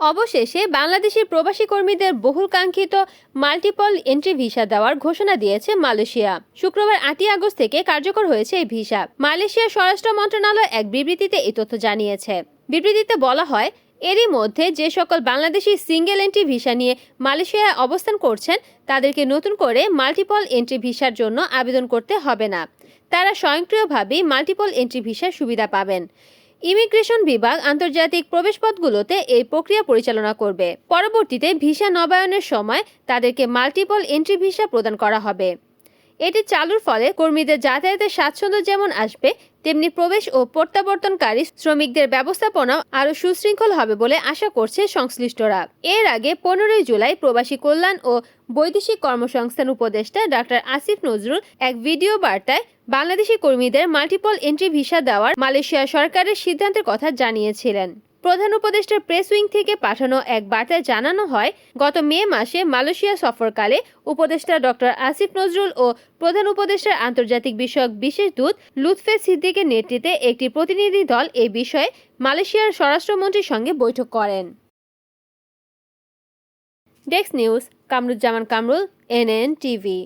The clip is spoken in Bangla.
অবশেষে বাংলাদেশের প্রবাসী কর্মীদের বহুল কাঙ্ক্ষিত মাল্টিপল এন্ট্রি ভিসা দেওয়ার ঘোষণা দিয়েছে মালয়েশিয়া। শুক্রবার আটই আগস্ট থেকে কার্যকর হয়েছে এই ভিসা। মালয়েশিয়ার স্বরাষ্ট্র মন্ত্রণালয় এক বিবৃতিতে এই তথ্য জানিয়েছে। বিবৃতিতে বলা হয়, এরই মধ্যে যে সকল বাংলাদেশি সিঙ্গেল এন্ট্রি ভিসা নিয়ে মালয়েশিয়ায় অবস্থান করছেন, তাদেরকে নতুন করে মাল্টিপল এন্ট্রি ভিসার জন্য আবেদন করতে হবে না। তারা স্বয়ংক্রিয়ভাবেই মাল্টিপল এন্ট্রি ভিসার সুবিধা পাবেন। ইমিগ্রেশন বিভাগ আন্তর্জাতিক প্রবেশপথগুলোতে এই প্রক্রিয়া পরিচালনা করবে। পরবর্তীতে ভিসা নবায়নের সময় তাদেরকে মাল্টিপল এন্ট্রি ভিসা প্রদান করা হবে। এটি চালুর ফলে কর্মীদের যাতায়াতের স্বাচ্ছন্দ্য যেমন আসবে, তেমনি প্রবেশ ও প্রত্যাবর্তনকারী শ্রমিকদের ব্যবস্থাপনা আরও সুশৃঙ্খল হবে বলে আশা করছে সংশ্লিষ্টরা। এর আগে পনেরোই জুলাই প্রবাসী কল্যাণ ও বৈদেশিক কর্মসংস্থান উপদেষ্টা ডাক্তার আসিফ নজরুল এক ভিডিও বার্তায় বাংলাদেশি কর্মীদের মাল্টিপল এন্ট্রি ভিসা দেওয়ার মালয়েশিয়া সরকারের সিদ্ধান্তের কথা জানিয়েছিলেন। প্রধান উপদেষ্টার প্রেস উইং থেকে পাঠানো এক বার্তায় জানানো হয়, গত মে মাসে মালয়েশিয়া সফরকালে উপদেষ্টা ডক্টর আসিফ নজরুল ও প্রধান উপদেষ্টার আন্তর্জাতিক বিষয়ক বিশেষ দূত লুৎফে সিদ্দিকের নেতৃত্বে একটি প্রতিনিধি দল এই বিষয়ে মালয়েশিয়ার স্বরাষ্ট্রমন্ত্রীর সঙ্গে বৈঠক করেন। Desk news, Kamruzzaman Kamrul, NN TV.